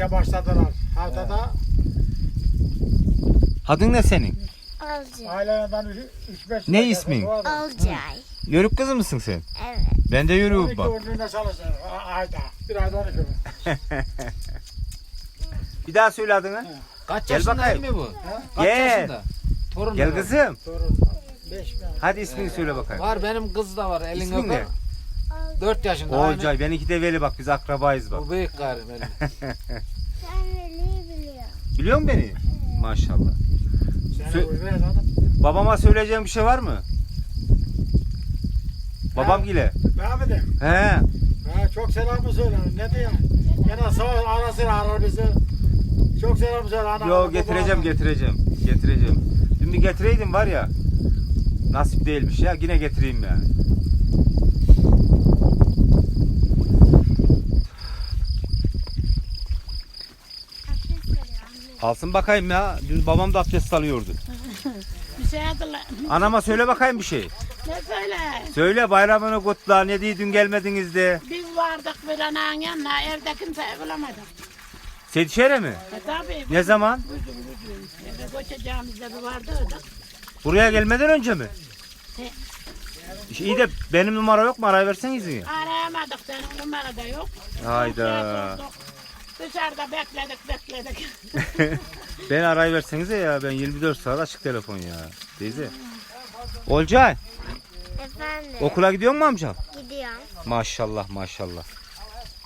işe başladılar. Haftada Adın ne senin? Olcay. aileden 3-5 Ne ismin? Olcay. Yörük kızı mısın sen? Evet. Ben de yörüğüm 12 bak. orduyla çalışır a- ayda. Bir ayda 12 gün. Bir daha söyle adını. Kaç Gel yaşında bakayım. mi bu? Kaç Gel. yaşında? Torun Gel mu var? kızım. Torun 5 mi? Hadi ismini söyle bakayım. Var benim kız da var elin İsmin ne? Öper. 4 yaşında aynı. Olcay benimki de Veli bak biz akrabayız bak. Bu büyük gari benim. Sen Veli'yi biliyorsun. Biliyor musun beni? Maşallah. Seni Sö-. Babama söyleyeceğim bir şey var mı? Babam gile. Ne yapayım? He. Ha, çok selamı söyle. Ne diyor? Gene sağ ol, ara sıra arar bizi. Çok selam söyle. Ana, Yo getireceğim getireceğim. Getireceğim. Dün bir getireydim var ya. Nasip değilmiş ya. Yine getireyim yani. Abdest veriyorum. Alsın bakayım ya. Dün babam da abdest alıyordu. Bir şey hatırla. Anama söyle bakayım bir şey. Ne söyle? Söyle bayramını kutla. Ne diye dün gelmediniz de. Biz vardık bir anağın yanına evde kimseyi bulamadık. Sedişehir'e mi? E tabi. Ne zaman? Bugün bugün. Eve koçacağımızda bir vardı da. Buraya gelmeden önce mi? He. İyi de benim numara yok mu? Arayı verseniz mi? Arayamadık senin numara da yok. Hayda. Şey sorduk. Dışarıda bekledik bekledik. Ben arayı versenize ya. Ben 24 saat açık telefon ya. Teyze. Olcay. Efendim. Okula gidiyor mu amcam? Gidiyorum. Maşallah maşallah.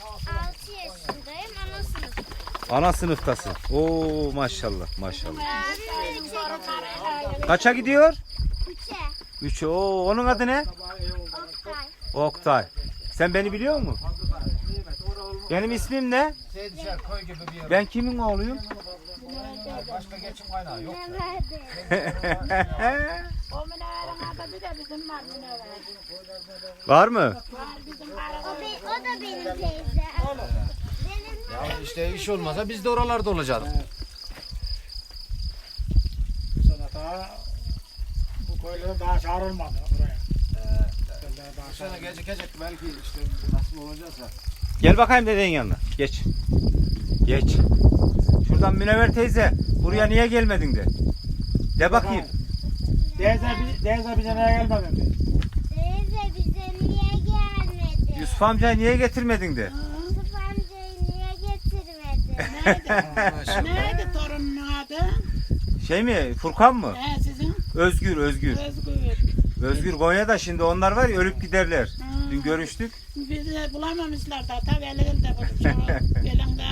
6 yaşındayım. Ana sınıfı. Ana sınıftasın. Oo maşallah maşallah. Abim Kaça gidiyor? Üçe. 3. Oo onun adı ne? Oktay. Oktay. Sen beni biliyor musun? Benim ismim ne? Seydişer köy gibi bir yer. Ben kimin oğluyum? Başka geçim kaynağı yok. O münevverin adı bir de bizim var münevver. Var mı? Var bizim O, arada. be, o da benim teyzem. Benim Ya işte iş olmasa biz de oralarda olacaktık. Sonra daha bu köylere daha çağrılmadı buraya. Köylere daha Bu sene çağrılmadı. gecikecek belki işte nasıl olacaksa. Gel bakayım dedenin yanına. Geç. Geç. Şuradan Münevver teyze. Buraya niye gelmedin de. De bakayım. Teyze, teyze bize neye gelmedi? teyze bize niye gelmedi? Yusuf amcayı niye getirmedin de. Yusuf amcayı niye getirmedi? Neydi? Neydi torunun adı? Şey mi? Furkan mı? He sizin? Özgür, Özgür. Özgür. Özgür Konya'da şimdi onlar var ya ölüp giderler. Dün görüştük. Bizi bulamamışlar da. Tabii elinde bulduk. Elinde